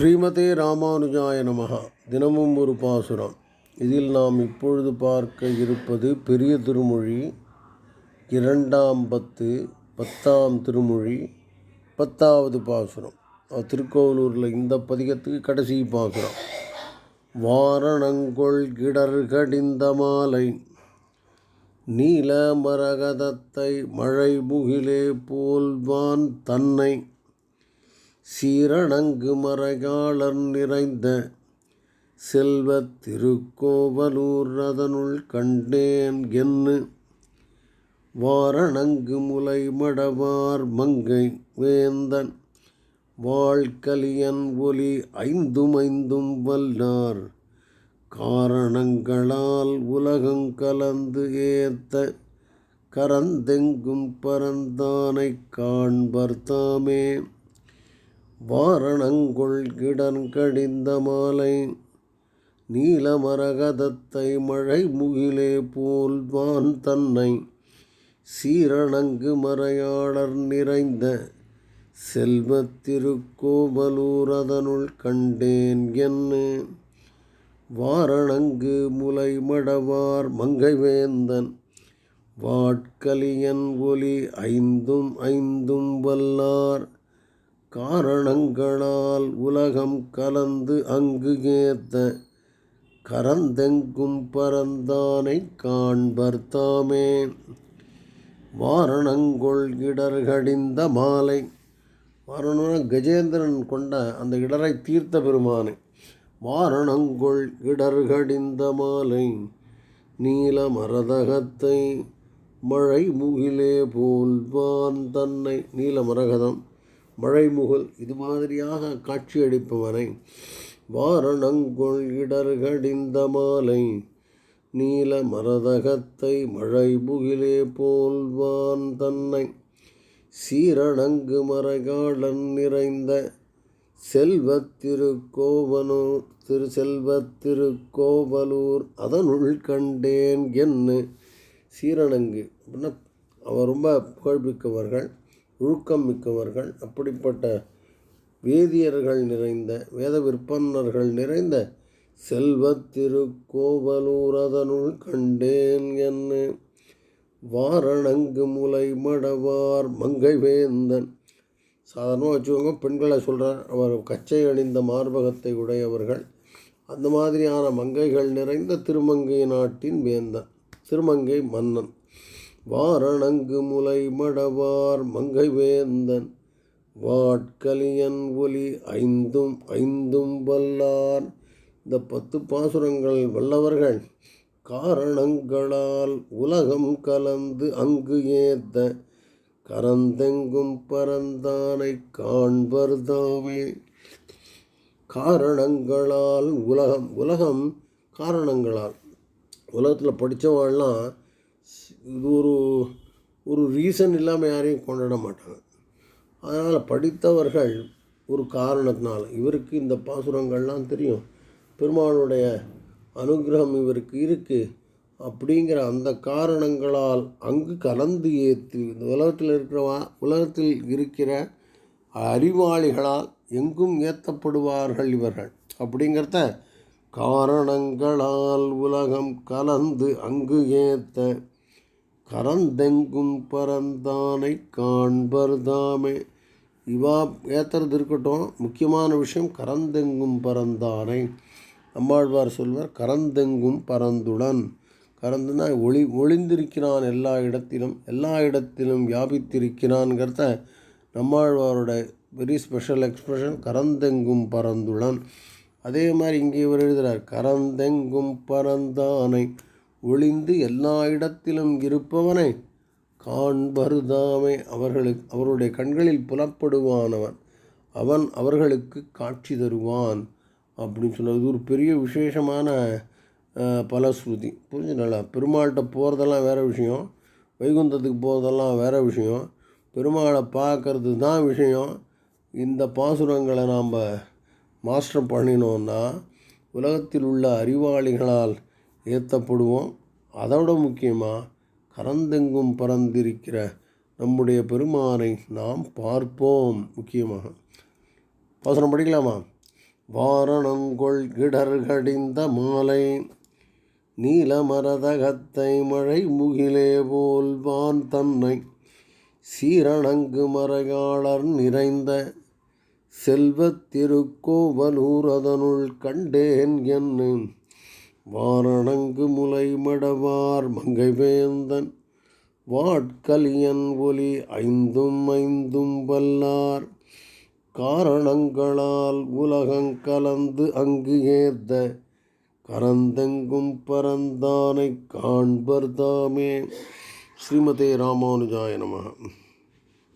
ஸ்ரீமதே ராமானுஜாய நமகா தினமும் ஒரு பாசுரம். இதில் நாம் இப்பொழுது பார்க்க இருப்பது பெரிய திருமொழி இரண்டாம் பத்து பத்தாம் திருமொழி பத்தாவது பாசுரம். திருக்கோவலூரில் இந்த பதிகத்துக்கு கடைசி பாசுரம். வாரணங்கொள் கிடர்கடிந்த மாலை நீல மரகதத்தை மழை முகிலே போல்வான் தன்னை சீரணங்கு மறையாளர் நிறைந்த செல்வத் திருக்கோவலூர் அதனுள் கண்டேன் என்று வாரணங்கு முலை மடவார் மங்கை வேந்தன். வாழ்கலியன் ஒலி ஐந்தும் ஐந்தும் வல்லார். காரணங்களால் உலகம் கலந்து ஏத்த கரந்தெங்கும் பரந்தானைக் காண்பர் தாமே வாரணங்கொள் கிடன் கடிந்த மாலை நீலமரகதத்தை மழை முகிலே போல்வான் தன்னை. சீரணங்கு மறையாளர் நிறைந்த செல்வத் அதனுள் கண்டேன் என்ன. வாரணங்கு முலை மடவார் மங்கைவேந்தன் வாட்கலியன் ஒலி ஐந்தும் ஐந்தும் வல்லார். காரணங்களால் உலகம் கலந்து அங்கு ஏத்த கரந்தெங்கும் பரந்தானை காண்பர் தாமே வாரணங்கொள் இடர்கடிந்த மாலை. வாரணம்னா கஜேந்திரன் கொண்ட அந்த இடரை தீர்த்த பெருமானை. வாரணங்கொள் இடர்கடிந்த மாலை. நீல மரதகத்தை மழை முகிலே போல்வான் தன்னை. நீல மரகதம். மழைமுகல் இது மாதிரியாக காட்சியளிப்பவனை வாரணங்கொள் இடர்கடிந்த மாலை நீல மரதகத்தை மழை புகிலே போல்வான் தன்னை. சீரணங்கு மறைகாடன் நிறைந்த செல்வத்திருக்கோவனூர் திரு செல்வத்திருக்கோவலூர் அதனுள் கண்டேன் என்று சீரணங்கு அப்படின்னா அவர் ரொம்ப புகழ்பிக்கவர்கள் ஒழுக்கம் மிக்கவர்கள் அப்படிப்பட்ட வேதியர்கள் நிறைந்த வேத விற்பன்னர்கள் நிறைந்த செல்வத் திருக்கோவலூர் அதனுள் கண்டேன் என்ன வாரணங்கு முலை மடவார் மங்கை வேந்தன் சாதாரணமாக வச்சுக்கோங்க பெண்களை சொல்கிறார் அவர் கச்சை அணிந்த மார்பகத்தை உடையவர்கள். அந்த மாதிரியான மங்கைகள் நிறைந்த திருமங்கை நாட்டின் வேந்தன் திருமங்கை மன்னன். வாரணங்கு முலை மடவார் மங்கை வேந்தன் வாட்கலியன் ஒலி ஐந்தும் ஐந்தும் வல்லார். இந்த பத்து பாசுரங்கள் வல்லவர்கள் காரணங்களால் உலகம் கலந்து அங்கு ஏத்த கரந்தெங்கும் பரந்தானை காண்பர் தாமே காரணங்களால் உலகம் உலகம் காரணங்களால். உலகத்தில் படித்தவாள்லாம் இது ஒரு ஒரு ரீசன் இல்லாமல் யாரையும் கொண்டாட மாட்டாங்க. அதனால் படித்தவர்கள் ஒரு காரணத்தினால் இவருக்கு இந்த பாசுரங்கள்லாம் தெரியும். பெருமாளுடைய அனுகிரகம் இவருக்கு இருக்குது அப்படிங்கிற அந்த காரணங்களால் அங்கு கலந்து ஏற்று இந்த உலகத்தில் இருக்கிறவா உலகத்தில் இருக்கிற அறிவாளிகளால் எங்கும் ஏற்றப்படுவார்கள் இவர்கள். அப்படிங்கிறத காரணங்களால் உலகம் கலந்து அங்கு ஏற்ற கரந்தெங்கும் பரந்தானை காண்பர் தாமே இவா ஏத்துறது இருக்கட்டும். முக்கியமான விஷயம் கரந்தெங்கும் பரந்தானை. நம்மாழ்வார் சொல்வார் கரந்தெங்கும் பரந்துடன். கரந்துனா ஒளி ஒளிந்திருக்கிறான் எல்லா இடத்திலும் எல்லா இடத்திலும் வியாபித்திருக்கிறான்ங்கிறத நம்மாழ்வாரோட வெரி ஸ்பெஷல் எக்ஸ்பிரஷன் கரந்தெங்கும் பரந்துடன். அதே மாதிரி இங்கே இவர் எழுதுகிறார் கரந்தெங்கும் பரந்தானை. ஒளிந்து எல்லா இடத்திலும் இருப்பவனை காண்பருதாமே. அவர்களுக்கு அவருடைய கண்களில் புலப்படுவானவன். அவன் அவர்களுக்கு காட்சி தருவான். அப்படின்னு சொன்னது ஒரு பெரிய விசேஷமான பலஸ்ருதி. புரிஞ்சுனால பெருமாள்கிட்ட போகிறதெல்லாம் வேறு விஷயம். வைகுந்தத்துக்கு போகிறதெல்லாம் வேறு விஷயம். பெருமாளை பார்க்கறது தான் விஷயம். இந்த பாசுரங்களை நாம் மாஸ்டர் பண்ணினோன்னா உலகத்தில் உள்ள அறிவாளிகளால் ஏற்றப்படுவோம் அதோட முக்கியமாக கரந்தெங்கும் பறந்திருக்கிற நம்முடைய பெருமானை நாம் பார்ப்போம் முக்கியமாக. வசனம் படிக்கலாமா? வாரணங்கொள் கிடர்கடிந்த மாலை நீலமரதகத்தை மழை முகிலே போல் வான் தன்னை சீரணங்கு மறையாளர் நிறைந்த செல்வத்திருக்கோவலூர் அதனுள் கண்டேன் என்னும் வாரணங்கு முலை மடவார் மங்கைவேந்தன் வாட்கலியன் ஒலி ஐந்தும் ஐந்தும் வல்லார். காரணங்களால் உலகங்கலந்து அங்கு ஏத்த கரந்தெங்கும் பரந்தானை காண்பர் தாமே. ஸ்ரீமதே ராமானுஜாய நமः.